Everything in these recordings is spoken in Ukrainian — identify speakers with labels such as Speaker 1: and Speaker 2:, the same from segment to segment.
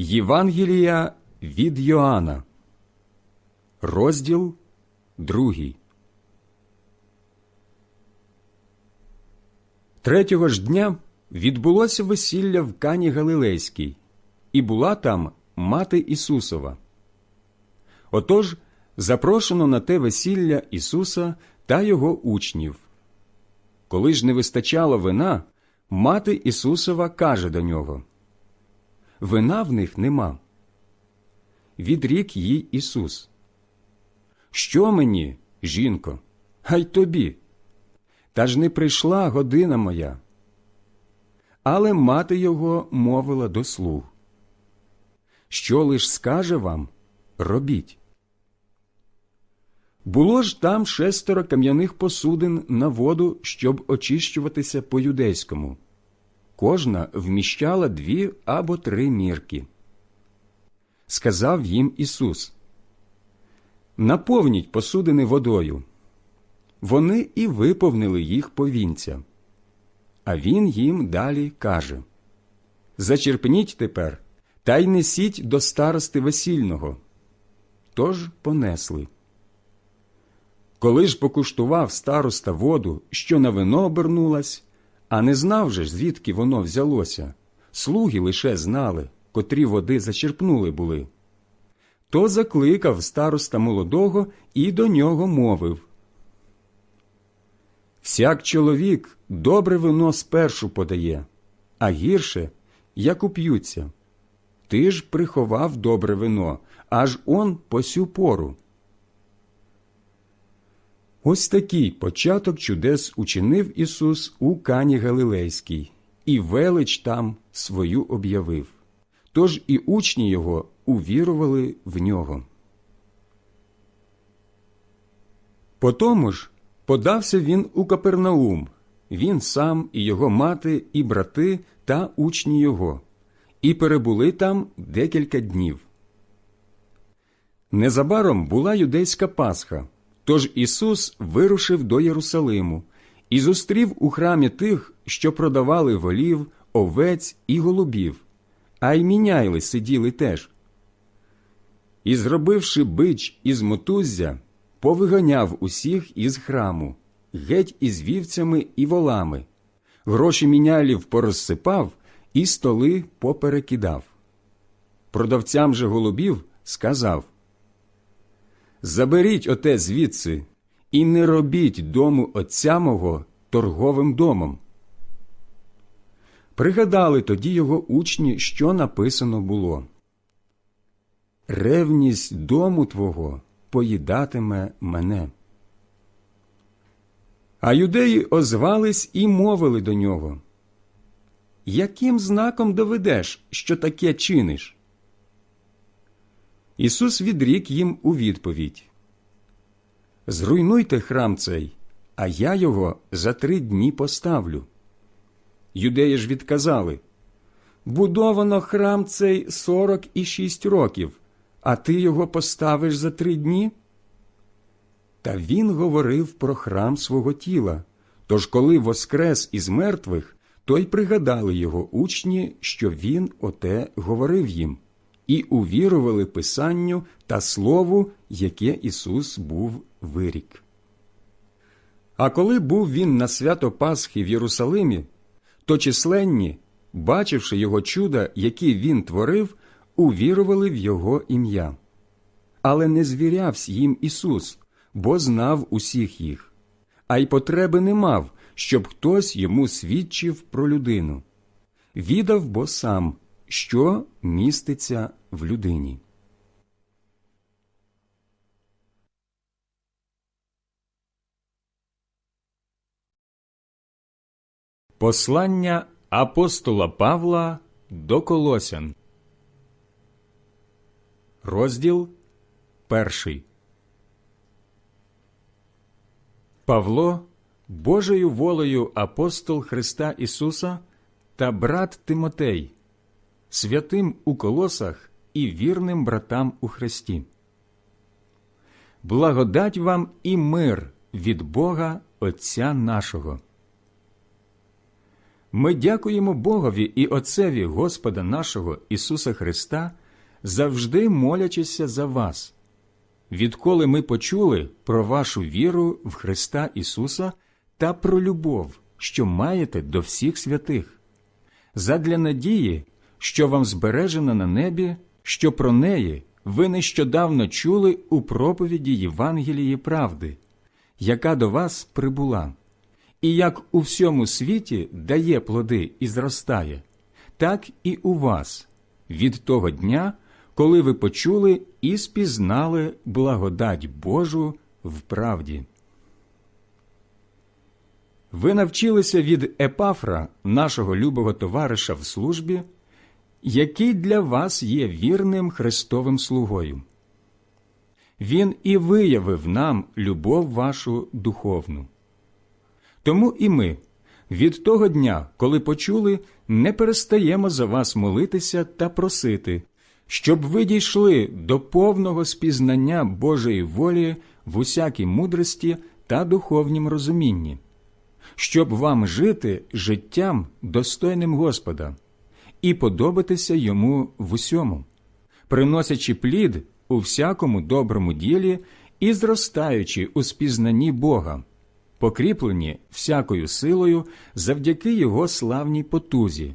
Speaker 1: Євангелія від Йоанна, розділ другий. Третього ж дня відбулося весілля в Кані Галилейській, і була там мати Ісусова. Отож запрошено на те весілля Ісуса та його учнів. Коли ж не вистачало вина, мати Ісусова каже до нього Вина в них нема. Відрік їй Ісус. Що мені, жінко, хай тобі? Та ж не прийшла година моя. Але мати його мовила до слуг. Що лиш скаже вам, робіть. Було ж там шестеро кам'яних посудин на воду, щоб очищуватися по юдейському. Кожна вміщала дві або три мірки. Сказав їм Ісус Наповніть посудини водою. Вони і виповнили їх повінця. А він їм далі каже Зачерпніть тепер та й несіть до старости весільного. Тож понесли. Коли ж покуштував староста воду, що на вино обернулась, а не знав же, звідки воно взялося, слуги лише знали, котрі води зачерпнули були. То закликав староста молодого і до нього мовив Всяк чоловік добре вино спершу подає, а гірше, як уп'ються. Ти ж приховав добре вино, аж он по сю пору. Ось такий початок чудес учинив Ісус у Кані Галилейській, і велич там свою об'явив. Тож і учні його увірували в нього. Потому ж подався він у Капернаум, він сам і його мати, і брати та учні його, і перебули там декілька днів. Незабаром була юдейська Пасха. Тож Ісус вирушив до Єрусалиму і зустрів у храмі тих, що продавали волів, овець і голубів, а й міняйли сиділи теж. І, зробивши бич із мотуззя, повиганяв усіх із храму, геть із вівцями і волами, гроші мінялів порозсипав і столи поперекидав. Продавцям же голубів сказав Заберіть оте звідси і не робіть дому отця мого торговим домом. Пригадали тоді його учні, що написано було Ревність дому твого поїдатиме мене. А юдеї озвались і мовили до нього Яким знаком доведеш, що таке чиниш? Ісус відрік їм у відповідь Зруйнуйте храм цей, а я його за три дні поставлю. Юдеї ж відказали Будовано храм цей сорок і шість років, а ти його поставиш за три дні? Та він говорив про храм свого тіла. Тож, коли воскрес із мертвих, то й пригадали його учні, що він оте говорив їм і увірували Писанню та Слову, яке Ісус був вирік. А коли був він на свято Пасхи в Єрусалимі, то численні, бачивши його чуда, які він творив, увірували в Його ім'я. Але не звірявсь їм Ісус, бо знав усіх їх, а й потреби не мав, щоб хтось йому свідчив про людину. Відав бо сам, що міститься в людині. Послання апостола Павла до Колосян. Розділ перший. Павло, Божою волею апостол Христа Ісуса та брат Тимотей, святим у колосах і вірним братам у Христі. Благодать вам і мир від Бога Отця нашого. Ми дякуємо Богові і Отцеві Господа нашого Ісуса Христа, завжди молячися за вас. Відколи ми почули про вашу віру в Христа Ісуса та про любов, що маєте до всіх святих, задля надії, що вам збережена на небі, що про неї ви нещодавно чули у проповіді Євангелії правди, яка до вас прибула, і як у всьому світі дає плоди і зростає, так і у вас від того дня, коли ви почули і спізнали благодать Божу в правді. Ви навчилися від Епафра, нашого любого товариша в службі, який для вас є вірним Христовим слугою. Він і виявив нам любов вашу духовну. Тому і ми від того дня, коли почули, не перестаємо за вас молитися та просити, щоб ви дійшли до повного спізнання Божої волі в усякій мудрості та духовнім розумінні, щоб вам жити життям достойним Господа і подобатися йому в усьому, приносячи плід у всякому доброму ділі і зростаючи у спізнанні Бога, покріплені всякою силою завдяки Його славній потузі,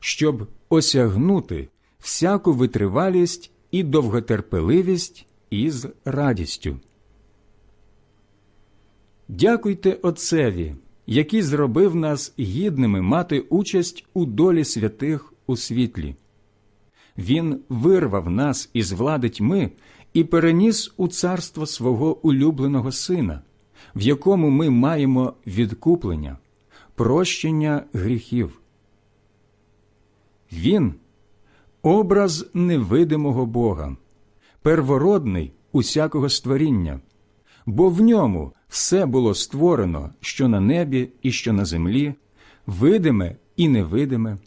Speaker 1: щоб осягнути всяку витривалість і довготерпеливість із радістю. Дякуйте Отцеві, який зробив нас гідними мати участь у долі святих у світлі. Він вирвав нас із влади тьми і переніс у царство свого улюбленого Сина, в якому ми маємо відкуплення, прощення гріхів. Він образ невидимого Бога, первородний усякого створіння, бо в ньому все було створено, що на небі і що на землі, видиме і невидиме,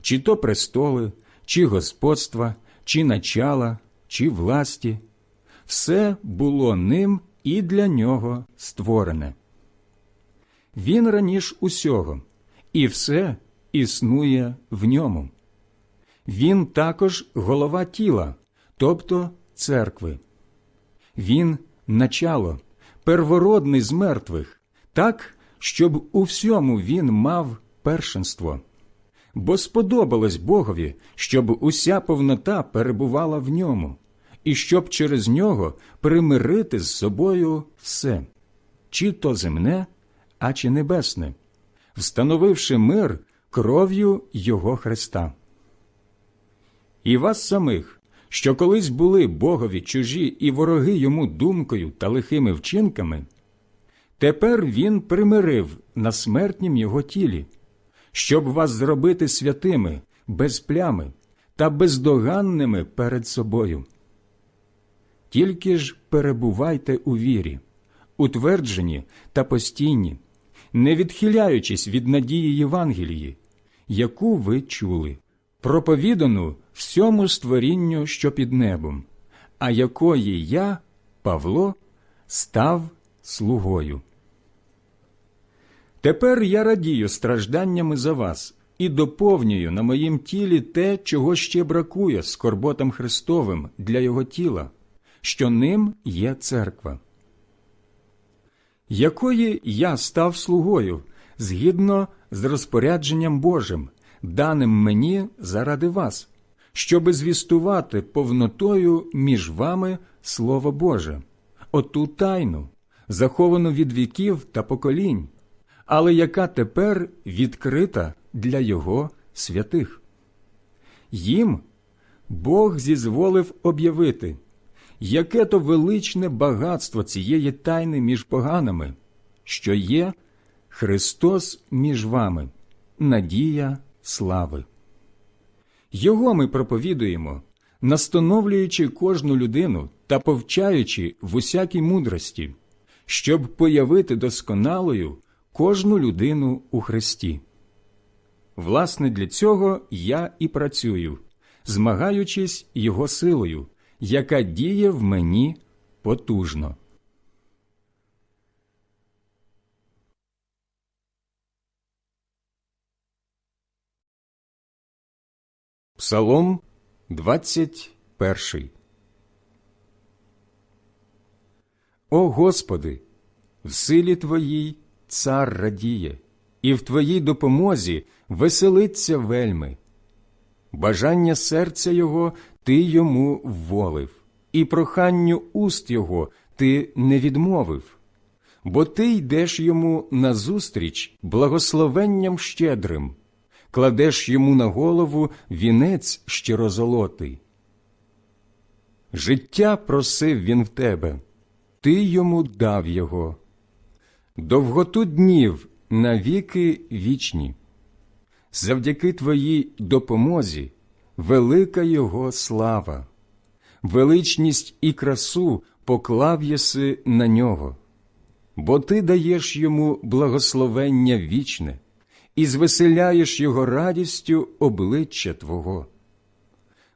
Speaker 1: чи то престоли, чи господства, чи начала, чи власті, все було ним і для нього створене. Він раніш усього, і все існує в ньому. Він також голова тіла, тобто церкви. Він начало, первородний з мертвих, так, щоб у всьому він мав першенство. Бо сподобалось Богові, щоб уся повнота перебувала в ньому, і щоб через нього примирити з собою все, чи то земне, а чи небесне, встановивши мир кров'ю Його Христа. І вас самих, що колись були Богові чужі і вороги йому думкою та лихими вчинками, тепер він примирив на смертнім його тілі, щоб вас зробити святими, без плями та бездоганними перед собою. Тільки ж перебувайте у вірі, утверджені та постійні, не відхиляючись від надії Євангелії, яку ви чули, проповідану всьому створінню, що під небом, а якої я, Павло, став слугою. Тепер я радію стражданнями за вас і доповнюю на моїм тілі те, чого ще бракує скорботам Христовим для Його тіла, що ним є церква, якої я став слугою згідно з розпорядженням Божим, даним мені заради вас, щоби звістувати повнотою між вами Слово Боже, оту тайну, заховану від віків та поколінь, але яка тепер відкрита для Його святих. Їм Бог зізволив об'явити, яке то величне багатство цієї тайни між поганими, що є Христос між вами, надія слави. Його ми проповідуємо, настановлюючи кожну людину та повчаючи в усякій мудрості, щоб появити досконалою кожну людину у Христі. Власне, для цього я і працюю, змагаючись Його силою, яка діє в мені потужно. Псалом 21 О Господи, в силі Твоїй цар радіє, і в Твоїй допомозі веселиться вельми. Бажання серця Його Ти йому вволив, і проханню уст Його Ти не відмовив, бо Ти йдеш йому назустріч благословенням щедрим, кладеш йому на голову вінець щирозолотий. Життя просив він в тебе, ти йому дав його, довготу днів навіки вічні. Завдяки твоїй допомозі велика його слава, величність і красу поклав єси на нього, бо ти даєш йому благословення вічне і звеселяєш його радістю обличчя Твого.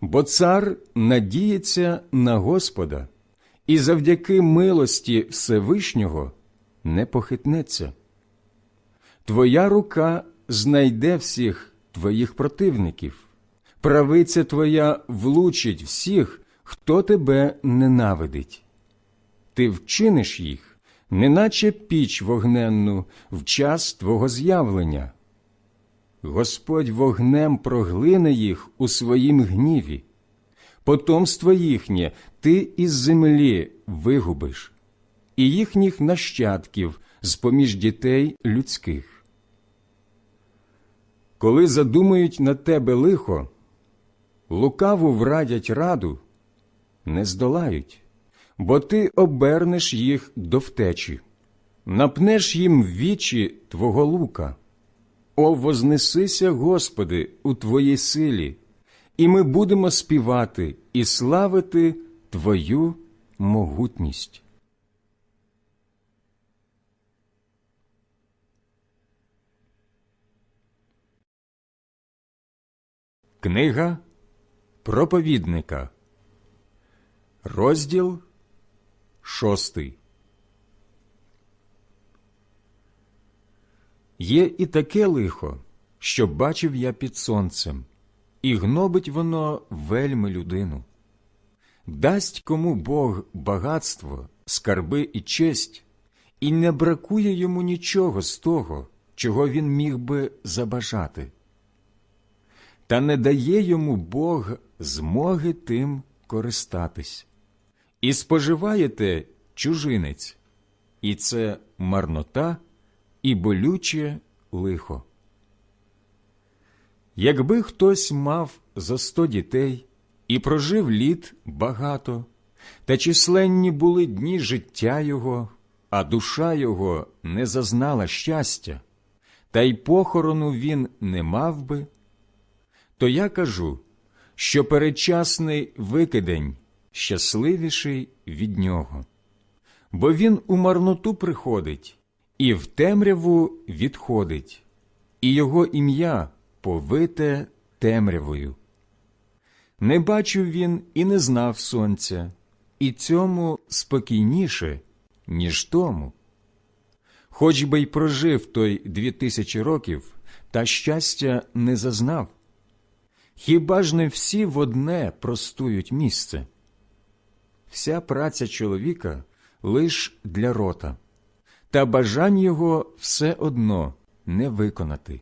Speaker 1: Бо цар надіється на Господа і завдяки милості Всевишнього не похитнеться. Твоя рука знайде всіх твоїх противників, правиця твоя влучить всіх, хто тебе ненавидить. Ти вчиниш їх, неначе піч вогненну в час твого з'явлення. Господь вогнем проглине їх у своїм гніві, потомство їхнє ти із землі вигубиш, і їхніх нащадків з поміж дітей людських. Коли задумають на тебе лихо, лукаву врадять раду, не здолають, бо ти обернеш їх до втечі, напнеш їм вічі твого лука. О, вознесися, Господи, у Твоїй силі, і ми будемо співати і славити Твою могутність. Книга проповідника, розділ шостий. Є і таке лихо, що бачив я під сонцем, і гнобить воно вельми людину. Дасть кому Бог багатство, скарби і честь, і не бракує йому нічого з того, чого він міг би забажати. Та не дає йому Бог змоги тим користатись. І споживаєте чужинець, і це марнота і болюче лихо. Якби хтось мав за сто дітей і прожив літ багато, та численні були дні життя його, а душа його не зазнала щастя, та й похорону він не мав би, то я кажу, що передчасний викидень щасливіший від нього, бо він у марноту приходить і в темряву відходить, і його ім'я повите темрявою. Не бачив він і не знав сонця, і цьому спокійніше, ніж тому. Хоч би й прожив той дві тисячі років, та щастя не зазнав. Хіба ж не всі в одне простують місце? Вся праця чоловіка лиш для рота, та бажань його все одно не виконати.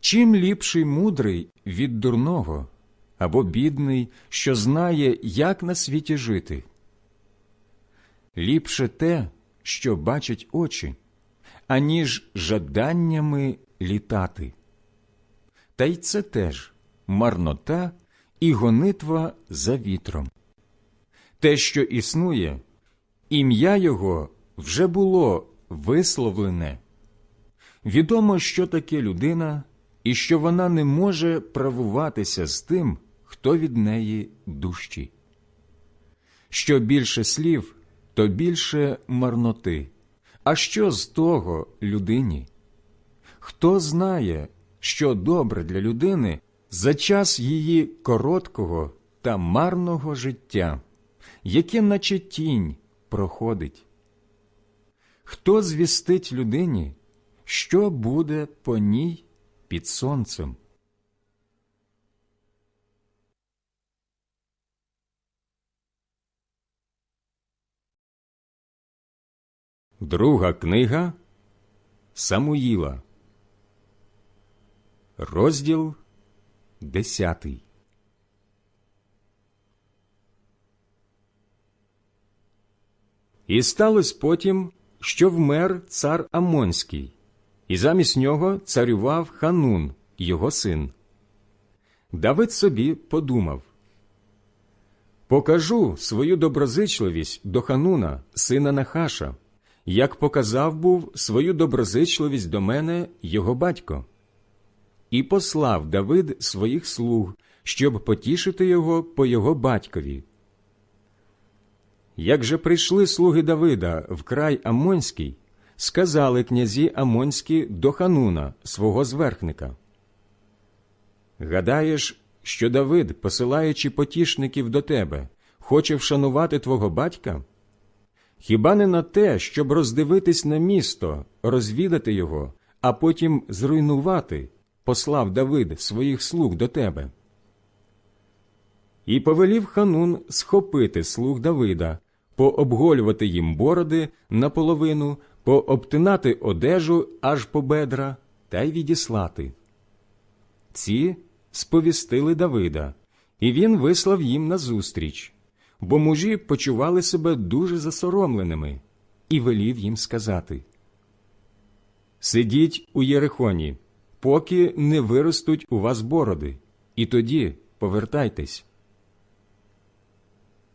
Speaker 1: Чим ліпший мудрий від дурного або бідний, що знає, як на світі жити? Ліпше те, що бачать очі, аніж жаданнями літати. Та й це теж марнота і гонитва за вітром. Те, що існує, ім'я його вже було висловлене. Відомо, що таке людина, і що вона не може правуватися з тим, хто від неї дужчий. Що більше слів, то більше марноти. А що з того людині? Хто знає, що добре для людини за час її короткого та марного життя, яке, наче тінь, проходить. Хто звістить людині, що буде по ній під сонцем? Друга книга Самуїла, розділ десятий. І сталося потім, що вмер цар Амонський, і замість нього царював Ханун, його син. Давид собі подумав Покажу свою доброзичливість до Хануна, сина Нахаша, як показав був свою доброзичливість до мене його батько. І послав Давид своїх слуг, щоб потішити його по його батькові. Як же прийшли слуги Давида в край Амонський, сказали князі Амонські до Хануна, свого зверхника. Гадаєш, що Давид, посилаючи потішників до тебе, хоче вшанувати твого батька? Хіба не на те, щоб роздивитись на місто, розвідати його, а потім зруйнувати, послав Давид своїх слуг до тебе? І повелів Ханун схопити слуг Давида, пообголювати їм бороди наполовину, пообтинати одежу аж по бедра та й відіслати. Ці сповістили Давида, і він вислав їм назустріч, бо мужі почували себе дуже засоромленими, і велів їм сказати Сидіть у Єрихоні, поки не виростуть у вас бороди, і тоді повертайтесь.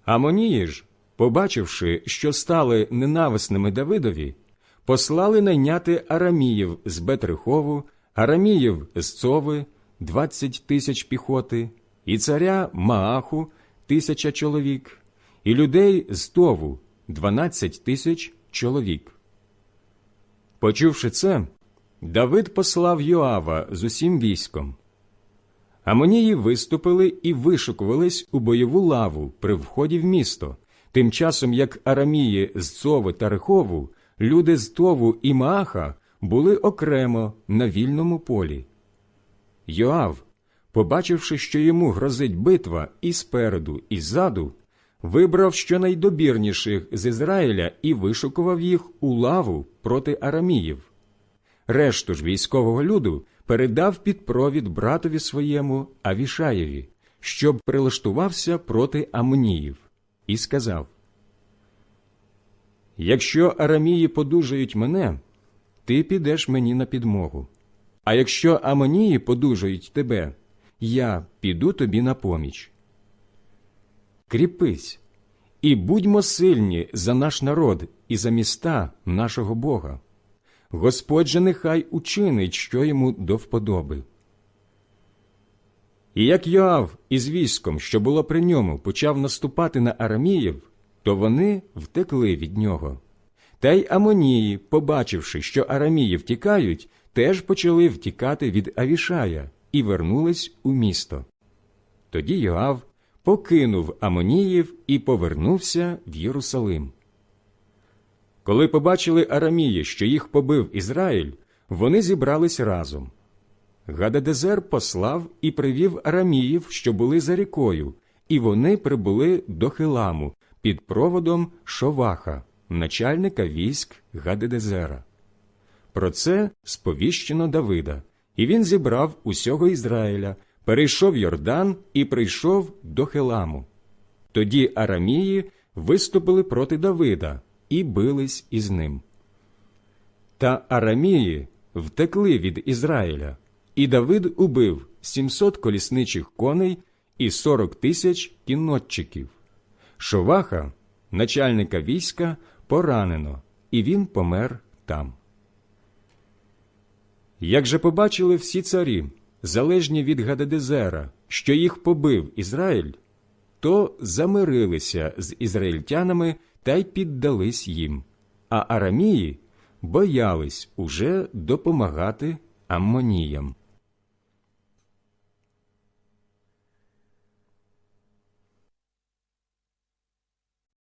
Speaker 1: Амонії ж, побачивши, що стали ненависними Давидові, послали найняти араміїв з Бетрихову, араміїв з Цови, двадцять тисяч піхоти, і царя Мааху тисяча чоловік, і людей з Тову дванадцять тисяч чоловік. Почувши це, Давид послав Йоава з усім військом. Амонії виступили і вишукувались у бойову лаву при вході в місто, тим часом як арамії з Цови та Рехову, люди з Тову і Мааха були окремо на вільному полі. Йоав, побачивши, що йому грозить битва і спереду, і ззаду, вибрав щонайдобірніших з Ізраїля і вишукував їх у лаву проти араміїв. Решту ж військового люду передав під провід братові своєму Авішаєві, щоб прилаштувався проти Амоніїв, і сказав Якщо арамії подужають мене, ти підеш мені на підмогу. А якщо Амонії подужають тебе, я піду тобі на поміч. Кріпись і будьмо сильні за наш народ і за міста нашого Бога. Господь же нехай учинить, що йому до вподоби. І як Йоав із військом, що було при ньому, почав наступати на Араміїв, то вони втекли від нього. Та й Амонії, побачивши, що Арамії втікають, теж почали втікати від Авішая і вернулись у місто. Тоді Йоав покинув Амоніїв і повернувся в Єрусалим. Коли побачили Арамії, що їх побив Ізраїль, вони зібрались разом. Гададезер послав і привів Араміїв, що були за рікою, і вони прибули до Хиламу під проводом Шоваха, начальника військ Гададезера. Про це сповіщено Давида, і він зібрав усього Ізраїля, перейшов Йордан і прийшов до Хеламу. Тоді Арамії виступили проти Давида і бились із ним. Та Арамії втекли від Ізраїля, і Давид убив 700 колісничих коней і 40 тисяч кіннотчиків. Шоваха, начальника війська, поранено, і він помер там. Як же побачили всі царі, залежні від Гададезера, що їх побив Ізраїль, то замирилися з ізраїльтянами та й піддались їм, а арамії боялись уже допомагати аммоніям.